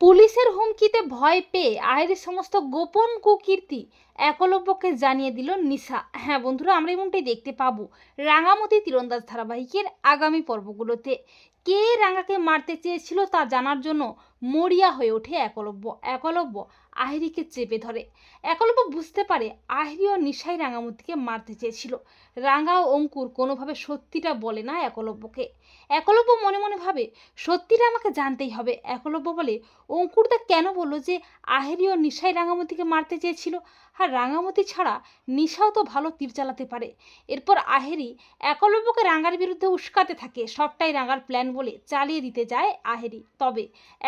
পুলিশের হুমকিতে ভয় পেয়ে আয়ের সমস্ত গোপন কুকীর্তি একলব্যকে জানিয়ে দিল নিশা। হ্যাঁ বন্ধুরা, আমরা এমনটাই দেখতে পাবো রাঙামতি তীরন্দাজ ধারাবাহিকের আগামী পর্বগুলোতে। কে রাঙাকে মারতে চেয়েছিল তা জানার জন্য মরিয়া হয়ে ওঠে একলব্য। একলব্য আহিরিকে চেপে ধরে। একলব্য বুঝতে পারে আহিরি ও নিশাই রাঙামতিকে মারতে চেয়েছিল। রাঙা ও অঙ্কুর কোনোভাবে সত্যিটা বলে না একলব্যকে। একলব্য মনে মনে ভাবে, সত্যিটা আমাকে জানতেই হবে। একলব্য বলে অঙ্কুরদা কেন বলল যে আহেরি ও নিশাই রাঙামতিকে মারতে চেয়েছিল? আর রাঙামতি ছাড়া নিশাও তো ভালো তীর চালাতে পারে। এরপর আহেরি একলব্যকে রাঙার বিরুদ্ধে উস্কাতে থাকে। সবটাই রাঙার প্ল্যান বলে চালিয়ে দিতে যায় আহেরি। তবে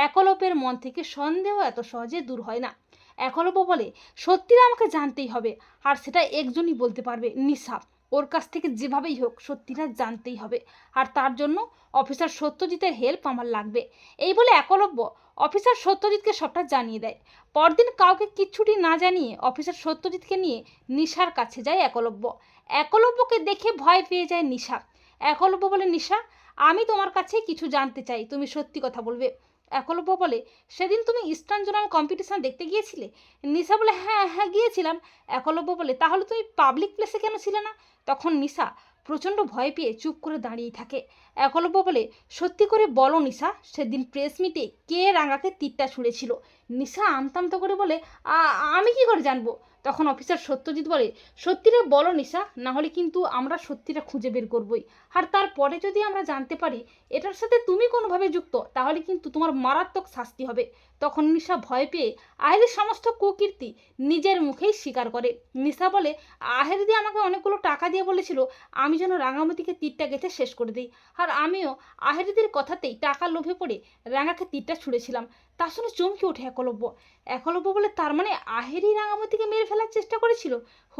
একলব্যের মন থেকে সন্দেহ এত সহজে দূর হয় না। একলব্য বলে সত্যিটা আমাকে জানতেই হবে। আর সেটা একজনই বলতে পারবে নিশা ওর কাছ থেকে যেভাবেই হোক, সত্যিটা জানতেই হবে। আর তার জন্য অফিসার সত্যজিতের হেল্প আমার লাগবে। এই বলে একলব্য অফিসার সত্যজিৎকে সবটা জানিয়ে দেয়। পরদিন কাউকে কিচ্ছুটি না জানিয়ে অফিসার সত্যজিৎকে নিয়ে নিশার কাছে যায় একলব্য। একলব্যকে দেখে ভয় পেয়ে যায় নিশা। একলব্য বলে, নিশা, আমি তোমার কাছে কিছু জানতে চাই। তুমি সত্যি কথা বলবে? একলব্য বলে, সেদিন তুমি ইস্টার্ন জোনাল কম্পিটিশন দেখতে গিয়েছিলে? নিশা বলে হ্যাঁ হ্যাঁ গিয়েছিলাম। একলব্য বলে, তাহলে তুমি পাবলিক প্লেসে কেন ছিলে না? তখন নিশা প্রচণ্ড ভয় পেয়ে চুপ করে দাঁড়িয়ে থাকে। একলব্য বলে, সত্যি করে বলো নিশা, সেদিন প্রেস মিটে কে রাঙাকে তীরটা ছুঁড়েছিল? নিশা আমতামতো করে বলে, "আ- আমি কি করে জানব? তখন অফিসার সত্যজিৎ বলে, সত্যিটা বলো নিশা না হলে কিন্তু আমরা সত্যিটা খুঁজে বের করবই। আর তারপরে যদি আমরা জানতে পারি এটার সাথে তুমি কোনোভাবে যুক্ত, তাহলে কিন্তু তোমার মারাত্মক শাস্তি হবে। তখন নিশা ভয় পেয়ে আহেরের সমস্ত কুকীর্তি নিজের মুখেই স্বীকার করে। নিশা বলে, আহের দিয়ে আমাকে অনেকগুলো টাকা দিয়ে বলেছিল, আমি যেন রাঙামতিকে তীরটা গেঁথে শেষ করে দিই। আর আমিও আহেরিদের কথাতেই টাকা লোভে পড়ে রাঙাকে তীরটা ছুঁড়েছিলাম। তার শুনে চমকে ওঠে একলব্য। একলব্য বলে, তার মানে আহেরি রাঙামতিকে মেরে ফেলার চেষ্টা করেছিল,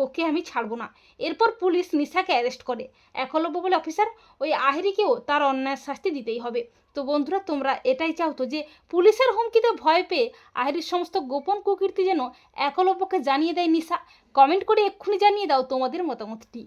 ওকে আমি ছাড়বো না। এরপর পুলিশ নিশাকে অ্যারেস্ট করে। একলব্য বলে, অফিসার, ওই আহেরিকেও তার অন্যায় শাস্তি দিতেই হবে। তো বন্ধুরা, তোমরা এটাই চাও তো যে পুলিশের হুমকিতে ভয় পেয়ে আহেরির সমস্ত গোপন কুকীর্তি যেন একলব্যকে জানিয়ে দেয় নিশা কমেন্ট করে এক্ষুনি জানিয়ে দাও তোমাদের মতামতটি।